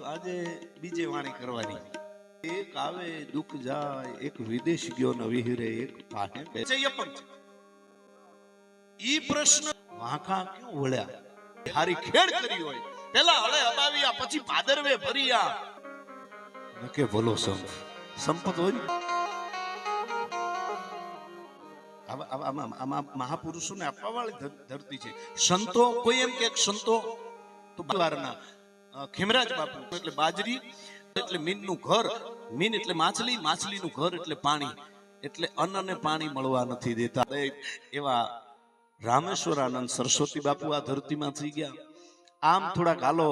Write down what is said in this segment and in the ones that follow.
તો આજે બીજે વાણી કરવાની. એક આવે દુઃખ જાય એક વિદેશ ગયો ન વિહરે એક પાહે બેસે એ છે. ઈ પ્રશ્ન વાંકા ક્યું વળ્યા? હારી ખેડ કરી હોય. પેલા હળે અબાવ્યા પછી ભાદરવે ભર્યા. નકે ભલો સંપ. સંપત હોય આમાં મહાપુરુષોને આપવા વાળી ધરતી છે. સંતો કોઈ એમ કે સંતો તો બલવારના અ, ખેમરાજ બાપુ એટલે બાજરી, એટલે મીનનું ઘર. મીન એટલે માછલી, માછલીનું ઘર એટલે પાણી. એટલે અન્ન અને પાણી મળવા નથી દેતા. એવા રામેશ્વરાનંદ સરસ્વતી બાપુ આ ધરતીમાં થઈ ગયા. આમ થોડાક હાલો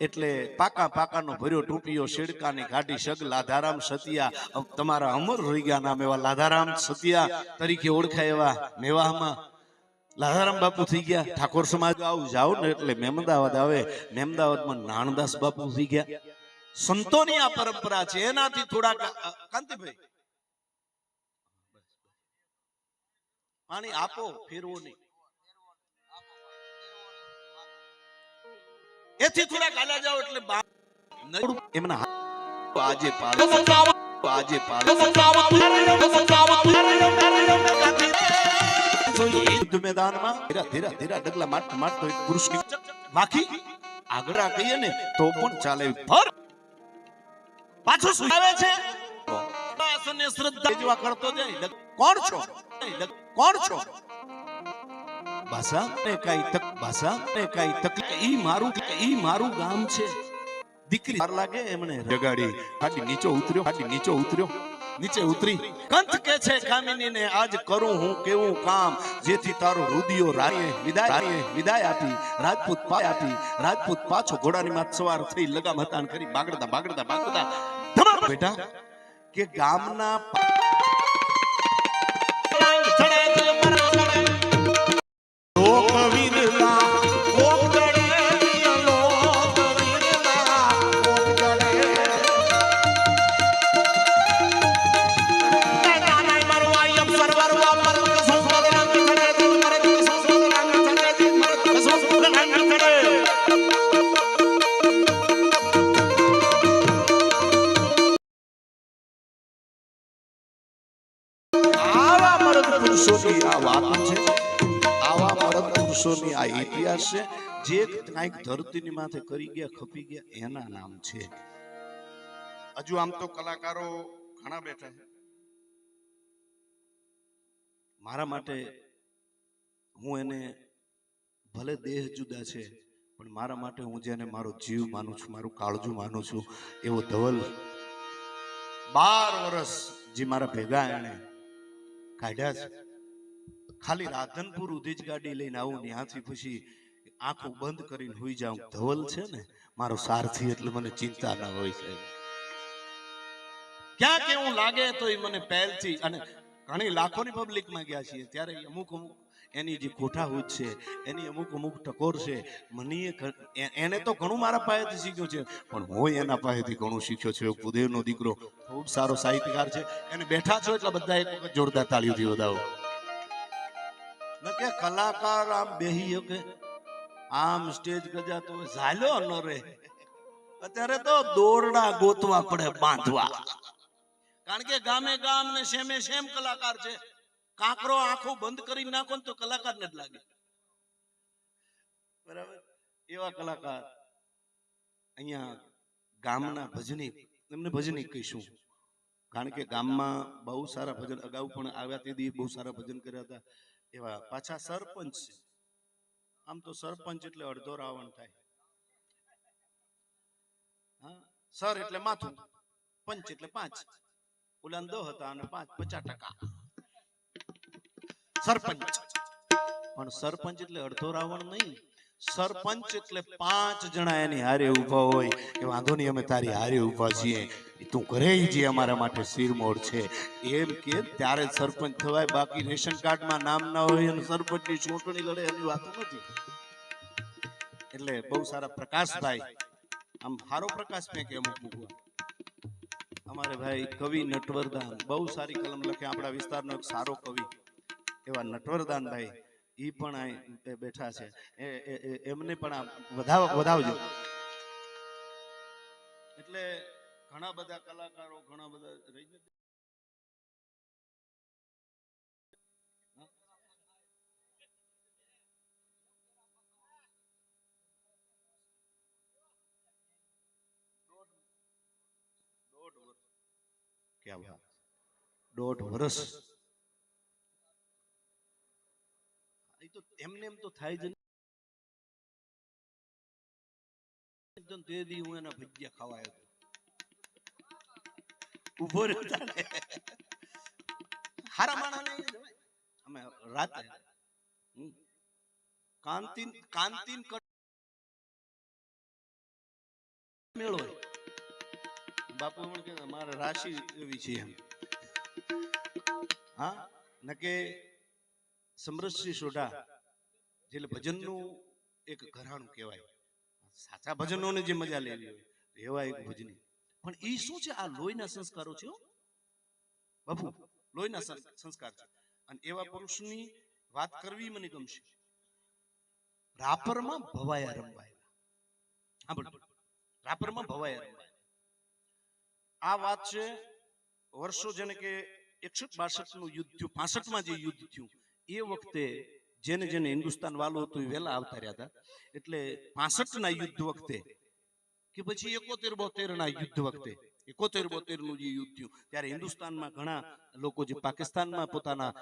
એટલે પાકા પાકાનો ભર્યો ટૂંપિયો શેડકાની ગાડી સગ લાધારામ, સતિયા. તમારા અમર રહી ગયા નામ એવા લાધારામ, સતિયા તરીકે ઓળખાય એવા મેવાહમાં લાધારામ બાપુ થઈ ગયા, ઠાકોર સમાજ આવું, જાઓ ને એટલે મેમદાવાદ આવે. મેમદાવાદમાં નાણદાસ બાપુ થઈ ગયા. સંતોની આ પરંપરા છે, એનાથી થોડાક કાંતિભાઈ. પાણી આપો, ફેરવો નહીં. એથી થોડાક હાલા જાઓ એટલે એમના આજે પાડો. આજે પાડો. યુદ્ધ મેદાનમાં ધીરા ધીરા ધીરા ડગલા મારતો મારતો એક પુરુષની વાખી આગળ કહીએ ને તો પણ ચાલે ભર. પાછો શું છે? આસને શ્રદ્ધા જેવા કરતો જાય. કોણ છો? કોણ છો? ભાષા ને કઈ તક ભાષા ને કઈ તક ઈ મારું ઈ મારું ગામ છે. દીકરી લાગે એમણે રગાડી હાડી નીચો ઉતર્યો હાડી નીચો ઉતર્યો. નીચે ઉતરી. કંથ કે છે કામિની ને આજ કરું હું કેવું કામ? જેથી તારો રુદિયો રાયે વિદાય વિદાય આપી, રાજપૂત પાય આપી, રાજપૂત પાછો ઘોડાની માથ સવાર થઈ લગામ હતાન કરી, બાગડતા બાગડતા બાગડતા. ધમાલ. બેટા, કે ગામના છે જે કાંઈક ધરતીની માથે કરી ગયા ખપી ગયા એના નામ છે. હજુ આમ તો કલાકારો ઘણા બેઠા છે. મારા માટે હું એને ભલે દેહ જુદા છે પણ મારા માટે હું જેને મારો જીવ માનું છું મારું કાળજું માનું છું એવો ધવલ બાર વર્ષ જે મારા ભેગા એને કાઢ્યા છે. ખાલી રાધનપુર ઉધી જ ગાડી લઈને આવું ત્યાંથી પછી આંખો બંધ કરીને હોઈ જાઉં. ધવલ છે ને? મારો સારથી એટલે મને ચિંતા ના હોય છે ક્યાં કેવું લાગે તો એ મને પહેલથી અને ઘણી લાખોની પબ્લિકમાં ગયા છીએ. ત્યારે અમુક અમુક એની જે કોઠાહૂદ છે એની અમુક અમુક ટકોર છે. મને એને તો ઘણું મારા પાસેથી શીખ્યો છે. પણ હું એના પાસેથી ઘણું શીખ્યો છે. કુદેવનો દીકરો ખૂબ સારો સાહિત્યકાર છે. એને બેઠા છો એટલે બધા એક વખત જોરદાર તાળીઓથી વધાવો ન કે કલાકાર આમ બેહી શકે આમ સ્ટેજ ગજાતો ઝાલ્યો ન રે અત્યારે તો દોરડા ગોતવા પડે બાંધવા. કારણ કે ગામે ગામ ને શેમે શેમ કલાકાર છે. કાંકરો આંખો બંધ કરી નાખો ને તો કલાકાર ને જ લાગે. બરાબર? એવા કલાકાર અહીંયા ગામના ભજની, એમને ભજની કહીશું. કારણ કે ગામમાં બહુ સારા ભજન અગાઉ પણ આવ્યા તે દી બહુ સારા ભજન કર્યા હતા. એવા પાછા સરપંચ છે. આમ તો સરપંચ એટલે અડધો રાવણ થાય. હા? સર એટલે માથું. પંચ એટલે પાંચ. ઉલાન દો હતા અને પાંચ, પચાસ ટકા. સરપંચ. પણ સરપંચ એટલે અડધો રાવણ નહીં. સરપંચ એટલે પાંચ જણા એની હારે ઊભા હોય. કે વાંધો નહીં, અમે તારી હારે ઊભા છીએ. તું કરે જે, અમારા માટે શિરમોર છે. એમ કે ત્યારે સરપંચ થવાય, બાકી રેશન કાર્ડમાં નામ ના હોય અને સરપંચની ચૂંટણી લડે એની વાત નથી. એટલે બહુ સારા પ્રકાશભાઈ. આમ સારો પ્રકાશ મેં કે અમુક મૂકવા. અમારે ભાઈ કવિ નટવરદાન. બહુ સારી કલમ લખે. આપણા વિસ્તારનો એક સારો કવિ. એવા નટવરદાન ભાઈ ઈ પણ અહીં બેઠા છે. એ- એ- એ- એમને પણ આ વધાવ વધાવજો. એટલે ઘણા બધા કલાકારો ઘણા બધા રહી ક્યાં દોઢ વર્ષ એ તો એમને એમ તો થાય જ. તે દી હું એના ભજીયા ખાવા આવ્યો ઊભો રહેતા હારા માણસ અમે રાતે. કાંતિન કાંતિન મેળો. બાપુ પણ કે મારે રાશિ એવી છે એમ હા નકે સમરસજી સોઢા જે ભજનનું એક ઘરાણું કહેવાય. સાચા ભજનોની જે મજા લેવી હોય એવા એક ભજની. પણ એ શું છે? આ લોહીના સંસ્કારો છે બાપુ લોહીના સંસ્કાર છે. અને એવા પુરુષની વાત કરવી મને ગમશે. રાપરમાં ભવાયા રમવાયેલા હા બોલ. રાપરમાં ભવાયા રંબાય આ વાત છે વર્ષો જેને કે એકસઠ બાસઠનું યુદ્ધ થયું પાસઠમાં જે યુદ્ધ થયું એ વખતે જેને જેને હિન્દુસ્તાન વાલું હતું એ વહેલા આવતા રહ્યા હતા એટલે પાસઠ ના યુદ્ધ વખતે કે પછી એકોતેર બોતેર ના યુદ્ધ વખતે, એકોતેર બોતેરનું જે યુદ્ધ થયું, ત્યારે હિન્દુસ્તાનમાં ઘણા લોકો જે પાકિસ્તાનમાં પોતાના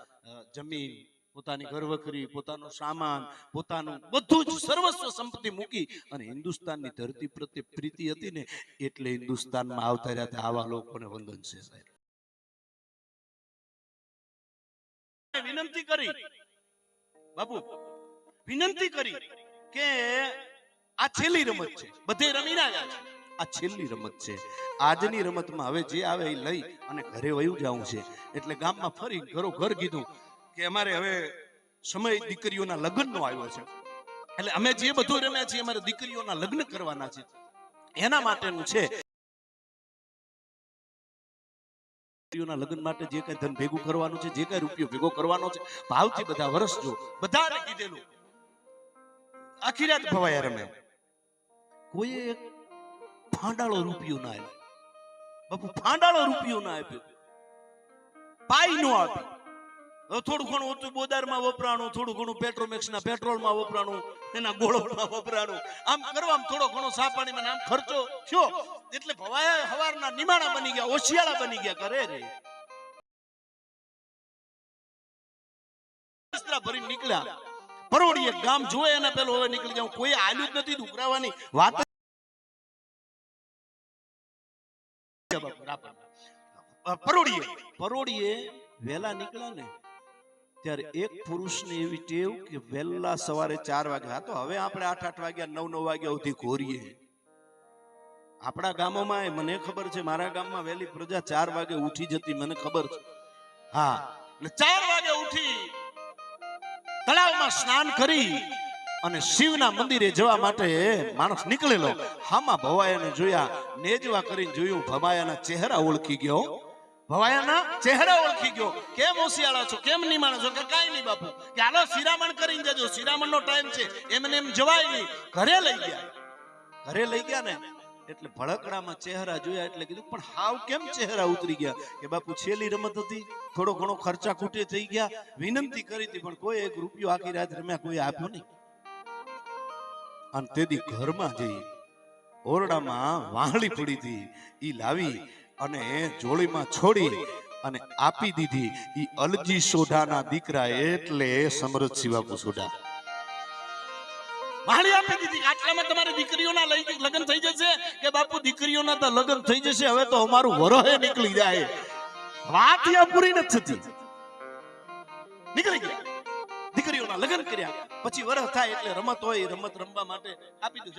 જમીન, પોતાની ઘરવખરી, પોતાનો સામાન, પોતાનું બધું જ સર્વસ્વ સંપત્તિ મૂકી અને હિન્દુસ્તાનની ધરતી પ્રત્યે પ્રીતિ હતી ને, એટલે હિન્દુસ્તાનમાં આવતા રહ્યા. આવા લોકોને વંદન છે સાહેબ વિનંતી કરી બાબુ વિનંતી કરી કે આ છેલ્લી રમત છે. બધે રમીને આવ્યા છે. આ છેલ્લી રમત છે. આજની રમતમાં હવે જે આવે એ લઈ અને ઘરે વયું જવું છે. એટલે ગામમાં ફરી ઘરો ઘર કીધું કે અમારે હવે સમય દીકરીઓના લગ્નનો આવ્યો છે. એટલે અમે જે બધું રમ્યા છીએ, અમારે દીકરીઓના લગ્ન કરવાના છે. એના માટેનું છે દીકરીઓના લગ્ન માટે જે કઈ ધન ભેગું કરવાનું છે, જે કઈ રૂપિયો ભેગો કરવાનો છે, ભાવથી બધા વરસજો બધાને કીધેલું. આખી રાત ભવાયા રમે. કોઈ એક ફાંડાળો રૂપિયો ના આપ્યો. બાપુ, ફાંડાળો રૂપિયો ના આપ્યો. પાઈ નો આપી હવે થોડું ઘણું ઓછું બોદારમાં વપરાણું, થોડું ઘણું પેટ્રોમેક્સના પેટ્રોલમાં વપરાણું, એના ગોળોમાં વપરાણું. આમ કરવામાં થોડો ઘણો સા પાણીમાં ને આમ ખર્ચો થયો. એટલે ભવાયા હવારના નિમાણા બની ગયા, ઓશિયાળા બની ગયા કરે રે. ભરી નીકળ્યા. પરોડીએ ગામ જોયે અને પેલો હવે નીકળી જાઉં કોઈ આલ્યું જ નથી ઉઘરાવાની વાત પરોડીએ પરોડીએ વેલા નીકળ્યા ને. ત્યારે એક પુરુષની એવી ટેવ કે વહેલા સવારે ચાર વાગે હા તો હવે આપણે આઠ આઠ વાગ્યા નવ નવ વાગ્યા સુધી ઘોરીએ. આપણા ગામોમાં મને ખબર છે મારા ગામમાં વહેલી પ્રજા ચાર વાગે ઉઠી જતી મને ખબર છે. હા એટલે ચાર વાગે ઉઠી તળાવમાં સ્નાન કરી અને શિવના મંદિરે જવા માટે માણસ નીકળેલો. હામાં ભવાયાને જોયા નેજવા કરીને જોયું ભવાયાના ચહેરા ઓળખી ગયો. ભવાયાના ચહેરા ઓળખી ગયો. કેમ હોશિયાળા છો? કેમ નિમાણો છો? કે કાંઈ નહીં બાપુ. કે હાલો શિરામણ કરીને જજો. શિરામણનો ટાઈમ છે. એમને એમ જવાય નહીં. ઘરે લઈ ગયા. ઘરે લઈ ગયા ને એટલે ભડકડામાં ચહેરા જોયા એટલે કીધું, પણ હાવ કેમ ચહેરા ઉતરી ગયા? કે બાપુ, છેલ્લી રમત હતી. થોડો ઘણો ખર્ચા ખૂટે થઈ ગયા. વિનંતી કરી હતી, પણ કોઈ એક રૂપિયો આખી રાત રમ્યા કોઈ આપ્યો નહીં. અને તેથી ઘરમાં જઈ ઓરડામાં વાહળી પડી હતી. એ લાવી અને જોડીમાં છોડી અને આપી દીધી. ઈ અલજી સોઢાના દીકરા એટલે સમરથ શિવાપુ સોઢા. વાહળી આપી દીધી. આટલામાં તમારે દીકરીઓના લઈ લગ્ન થઈ જશે કે બાપુ દીકરીઓના તો લગ્ન થઈ જશે, હવે તો અમારું વરહે નીકળી જાય. વાત યા પૂરી નથી થતી. નીકળી ગયા. દીકરીઓના લગ્ન કર્યા. પછી વરહ થાય એટલે રમત હોય, રમત રમવા માટે આપી દઉં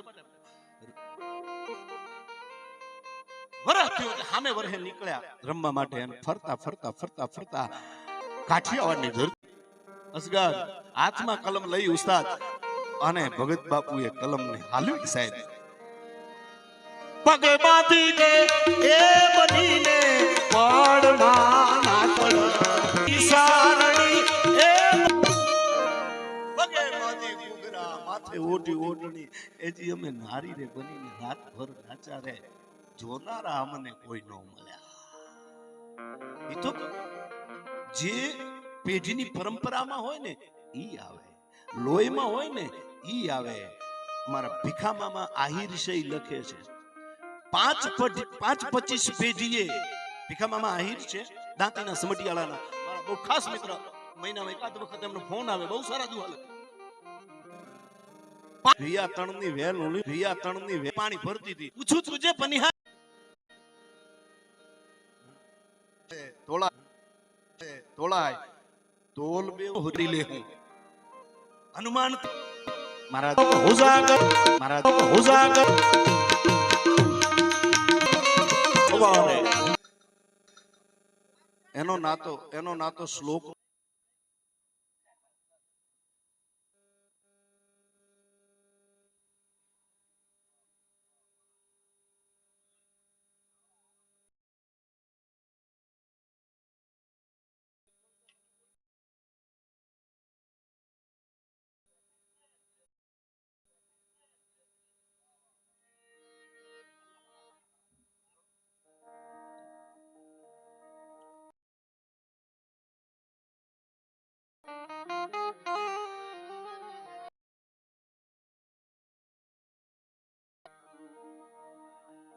વરહ થયો એટલે સામે વરહે નીકળ્યા. રમવા માટે અને ફરતા ફરતા ફરતા ફરતા કાઠિયાવાડની ધરતી. અસગર, હાથમાં કલમ લઈ ઉસ્તાદ. અને ભગત બાપુએ કલમને હાલવી સાહેબ. પગે બાંધી દે એ બનીને પડમાં નાચણ ઈશારણી એ પગે બાંધી ઘૂઘરા માથે ઓઢી ઓઢણી. એજી અમે નારી રે બનીને રાત ભર નાચા રે જોનારા અમને કોઈ ન મળ્યા તો જે પેઢીની પરંપરામાં હોય ને, ઈ આવે. લોહીમાં હોય ને, ઈ આવે. મારા ભીખામામાં આહિર છે ઈ લખે છે. પાંચ પાંચ પચીસ પેઢીએ ભીખામામાં આહિર છે, દાંતીના સમટિયાળાના મારા બહુ ખાસ મિત્ર, મહિનામાં એકાદ વખત એમનો ફોન આવે, બહુ સારા દુહાલે. રિયા તણની વેલ રિયા તણની વેલ. પાણી ભરતી હતી. પૂછું છું જે પનિહાર તોળા તોળાય તોલ બે હોરી લે હું. હનુમાન મારા હોજાગર મારા હોજાગર ભગવાને. એનો નાતો એનો નાતો શ્લોક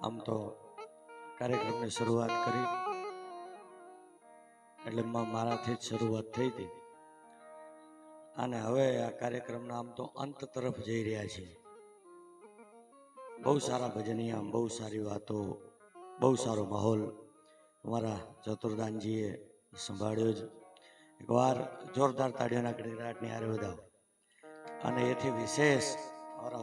આમ તો કાર્યક્રમની શરૂઆત કરી. એટલે મારાથી જ શરૂઆત થઈ હતી. અને હવે આ કાર્યક્રમના આમ તો અંત તરફ જઈ રહ્યા છીએ. બહુ સારા ભજનિયા, બહુ સારી વાતો, બહુ સારો માહોલ અમારા ચતુર્દાનજીએ સંભાળ્યો જ. એકવાર જોરદાર તાળીઓના ગડગડાટની હારે વધાવો. અને એથી વિશેષ અમારા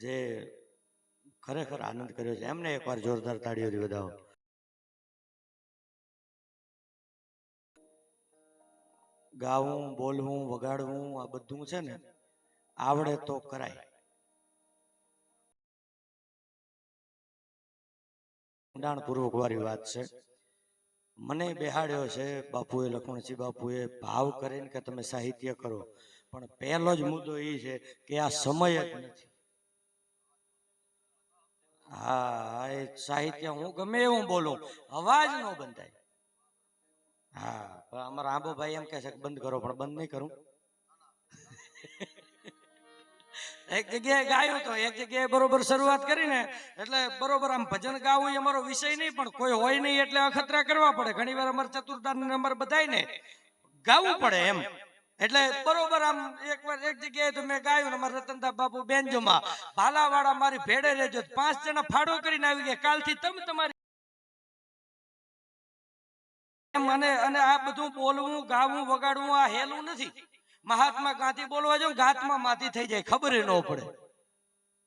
જે ખરેખર આનંદ કર્યો છે. એમને એકવાર જોરદાર તાળીઓથી વધાવો. ગાવું, બોલવું, વગાડવું, આ બધું છે ને, આવડે તો કરાય. ઊંડાણપૂર્વક વાળી વાત છે. મને બેહાડ્યો છે, બાપુએ લખમણસિંહ બાપુએ ભાવ કરીને કે તમે સાહિત્ય કરો. પણ પહેલો જ મુદ્દો એ છે કે આ સમય જ નથી. હા, એ સાહિત્ય હું ગમે એવું બોલું. અવાજ નો બંધાય. હા, પણ અમારા આંબોભાઈ એમ કહે છે કે બંધ કરો, પણ બંધ નહીં કરું. એક જગ્યાએ ગાયું તો, એક જગ્યાએ બરોબર શરૂઆત કરીને, એટલે બરોબર આમ ભજન ગાવું એ અમારો વિષય નહીં, પણ કોઈ હોય નહીં એટલે અખતરા કરવા પડે. ઘણી વાર અમારે ચતુર્દાન નંબર બધાય ને ગાવું પડે એમ. એટલે બરોબર આમ એક વાર એક જગ્યાએ તો મેં ગાયું અમારા રતનદાસ બાપુ બેનજોમાં, ભાલાવાળા મારી ભેડે રહેજો. પાંચ જણા ફાળો કરીને આવી ગયા. કાલથી તમે તમારી મને અને અને આ બધું બોલવું, ગાવું, વગાડવું, આ હેલું નથી. મહાત્મા ગાંધી બોલવા જો ગાતમાં માથી થઈ જાય, ખબર ન પડે.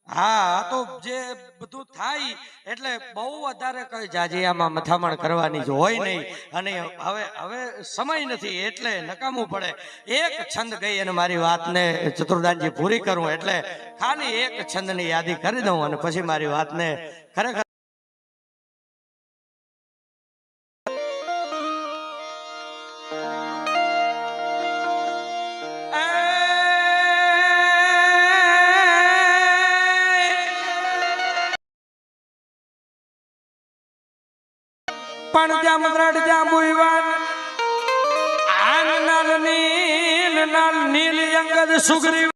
હા તો જે બધું થાય, એટલે બહુ વધારે કઈ જાજી આમાં મથામણ કરવાની જ હોય નહીં. અને હવે હવે સમય નથી, એટલે નકામું પડે. એક છંદ ગઈ અને મારી વાતને ચતુર્દાનજી પૂરી કરું, એટલે ખાલી એક છંદની યાદી કરી દઉં અને પછી મારી વાતને ખરેખર પણ જામ દ્રઢ જાંબુવાન આન નાલ નીલ નાલ નીલ અંગદ સુગ્રીવ.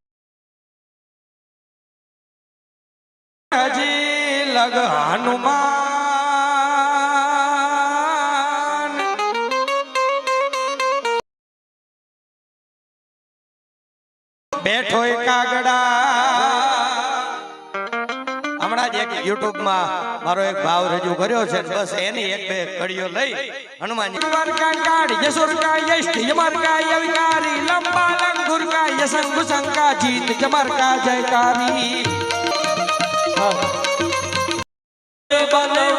હજી લગ હનુમાન. બેઠો કાગડા. હમણાં જ એક યુટ્યુબમાં મારો એક ભાવ રજૂ કર્યો છે બસ એની એક બે કડીઓ લઈ હનુમાન યશુર કા યષ્ટ યમર કા યવિકારી લંબા લંગુર કા યસંગ સંકા જીત જમર કા જયકારી. બલવાન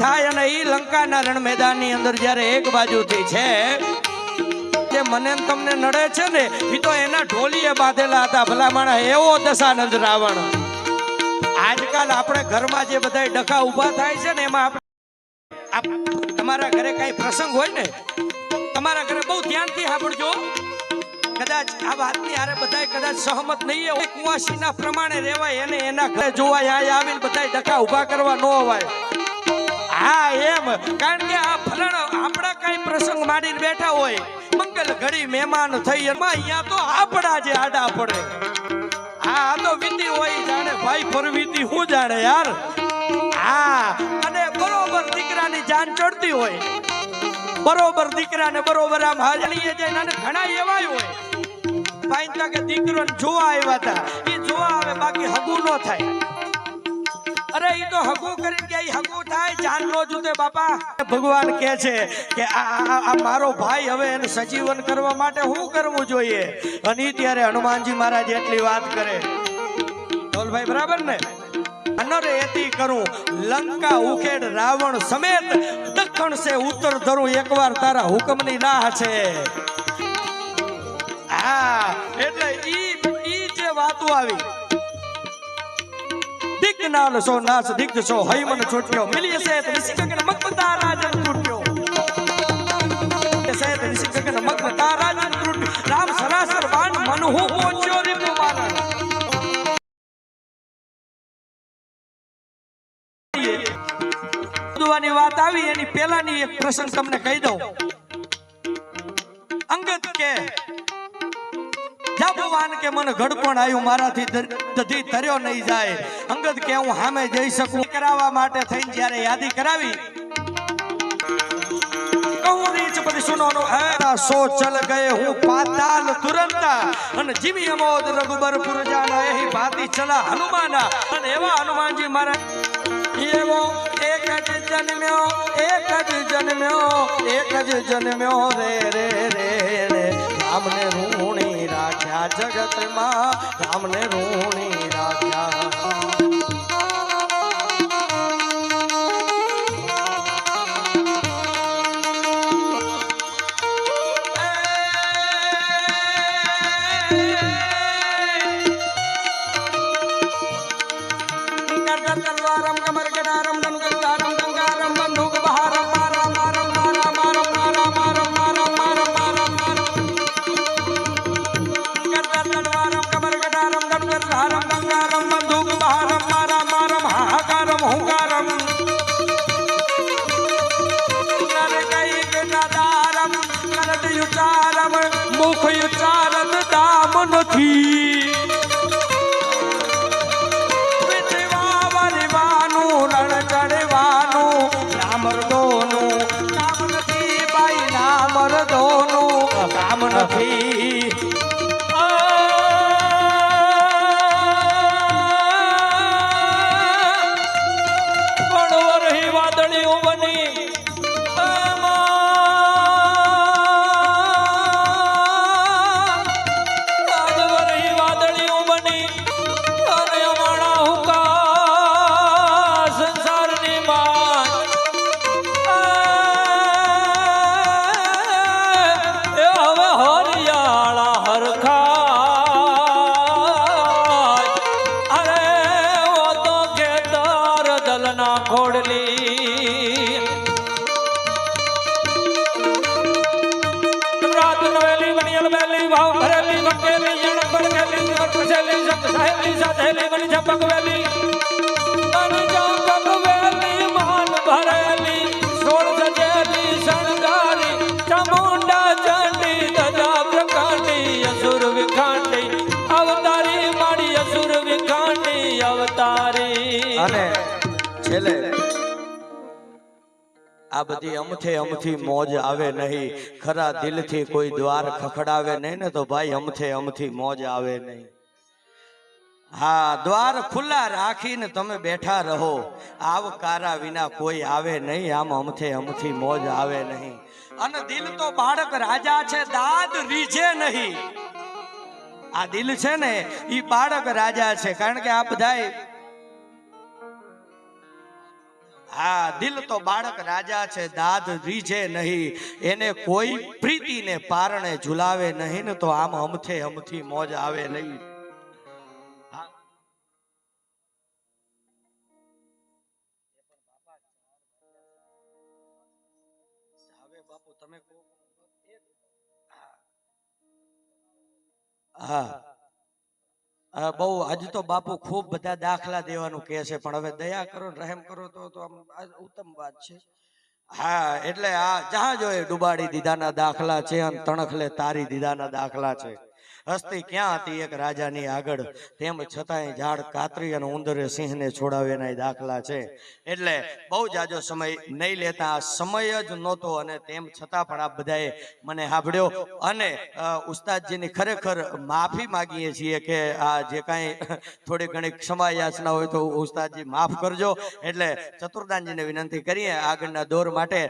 થાય અને ઈ લંકાના રણ મેદાનની અંદર જ્યારે એક બાજુથી છે, જે મને તમને નડે છે ને એ તો એના ઢોલીએ બાંધેલા હતા. ભલામાણા એવો દશાનંદ રાવણ. આજકાલ આપણે ઘરમાં જે બધા ડખા ઊભા થાય છે ને, એમાં આપણે તમારા ઘરે કઈ પ્રસંગ હોય ને, તમારા ઘરે બહુ ધ્યાનથી સાંભળજો. કદાચ આ વાતની આરે બધાય કદાચ સહમત નહીં હોય. કુવાસીના પ્રમાણે રહેવાય એને એના ઘરે જોવાય આ આવીને બધાય ડખા ઊભા કરવા ન હોવાય હા, એમ. કારણ કે આ ફલણ આપણા કઈ પ્રસંગ માંડીને બેઠા હોય, મંગલ ઘડી મહેમાન થઈ એમાં અહીંયા તો આપણા જે આડા પડે. આ તો વિધિ હોય જાણે ભાઈ પરવીતી, હું જાણે યાર? હા, અને બરોબર દીકરાની જાન ચડતી હોય. બરોબર દીકરાને બરોબર આમ હાજરીએ જાય અને ઘણા એવાય હોય. ભાઈ કે દીકરો જોવા આવ્યા હતા એ જોવા આવે, બાકી હગું ન થાય. અરે, ઈ તો હગું કરીને કે હગું થાય, જાન જુતે બાપા. ભગવાન કહે છે કે આ મારો ભાઈ હવે એને સજીવન કરવા માટે શું કરવું જોઈએ? અને ત્યારે હનુમાનજી મહારાજ એટલી વાત કરે. ધોલભાઈ બરાબર ને? અનર એથી કરું, લંકા ઉખેડ રાવણ સમેત દક્ષણ સે ઉત્તર ધરું, એકવાર તારા હુકમની રાહ છે. હા, એટલે ઈ ઈ જે વાતો આવી નાલ સો નાસ દિક સો હૈમન છૂટ્યો. મિલી સે તો નિસિકગન મગમતા રાજન તૂટ્યો. સે તો નિસિકગન મગમતા રાજન તૂટ્યો. રામ સરાસર બાણ મન હું પહોંચ્યો રે વાત આવી, એની પહેલાની એક પ્રસંગ તમને કહી દઉં. અંગત કે જાબુવાન કે મને ઘડપણ આવ્યું મારાથી દધી તર્યો નહીં જાય. અંગત કે હું સામે જઈ શકું. કરાવવા માટે થઈને જ્યારે યાદી કરાવી અને એવા હનુમાનજી મારા એક જન્મ્યો એક જન્મ્યો એક જન્મ્યો રે રે રે રામને રૂણી રાખ્યા જગતમાં રામને રૂણી રાખ્યા. aqui. સાથેલી બની ઝપક વેલી બની ઝપક વેલી માન ભરેલી સોળ સજેલી શણગારી ચામુંડા ચંડી દજા પ્રકાંડી અસુર વિખાંડી અવતારી માડી અસુર વિખાંડી અવતારી અને છેલ્લે, આ બધી અમથે અમથી મોજ આવે નહીં. ખરા દિલથી કોઈ દ્વાર ખખડાવે નહીં ને તો ભાઈ અમથે અમથી મોજ આવે નહીં. હા, દ્વાર ખુલ્લા રાખીને તમે બેઠા રહો. આવકારા વિના કોઈ આવે નહીં. આમ અમથે અમથી મોજ આવે નહીં. અને દિલ તો બાળક રાજા છે, દાદ રીઝે નહીં. આ દિલ છે ને એ બાળક રાજા છે. કારણ કે આ બધા હા, દિલ તો બાળક રાજા છે, દાદ રીજે નહીં. એને કોઈ પ્રીતિને પારણે ઝુલાવે નહીં ને તો આમ અમથે અમથી મોજ આવે નહીં. હા. બહુ, હજી તો બાપુ ખૂબ બધા દાખલા દેવાનું કહે છે, પણ હવે દયા કરો ને રહેમ કરો તો તો આમ ઉત્તમ વાત છે. હા, એટલે આ જહાં જોઈએ ડુબાડી દીધાના દાખલા છે અને તણખલે તારી દીધાના દાખલા છે. હસ્તી ક્યાં હતી એક રાજાની આગળ? તેમ છતાંય ઝાડ કાતરી અને ઉંદરે સિંહને છોડાવેના દાખલા છે. એટલે બહુ જાજો સમય નહીં લેતા સમય જ નહોતો અને તેમ છતાં પણ આ બધાએ મને સાંભળ્યો અને ઉસ્તાદજીની ખરેખર માફી માગીએ છીએ કે આ જે કાંઈ થોડી ઘણી ક્ષમા યાચના હોય તો ઉસ્તાદજી માફ કરજો. એટલે ચતુર્દાનજીને વિનંતી કરીએ આગળના દોર માટે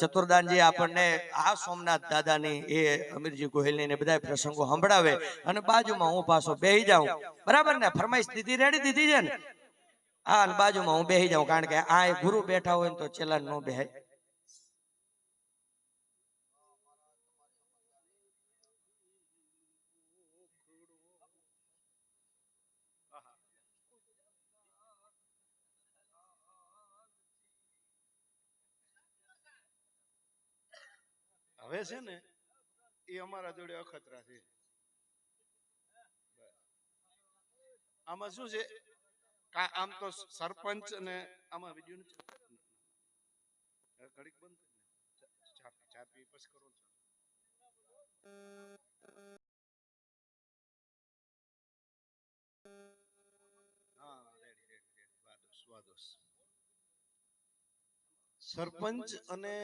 ચતુર્દાનજી આપણને, આ સોમનાથ દાદાની એ અમીરજી ગોહિલની ને બધા પ્રસંગો સંભળાવે અને બાજુમાં હું પાછો બેહી જાઉં. બરાબર ને? ફરમાઈશ દીધી રેડી દીધી છે ને? હા, અને બાજુમાં હું બેહી જાઉં, કારણ કે આ ગુરુ બેઠા હોય ને તો ચેલા ન બેહાય. હવે છે ને, એ અમારા જોડે અખતરા છે. આમાં શું છે આમ તો સરપંચ અને આમાં વીડિયો ઘડીક બંધ ને. ચા- પી પછી કરો ને. સરપંચ અને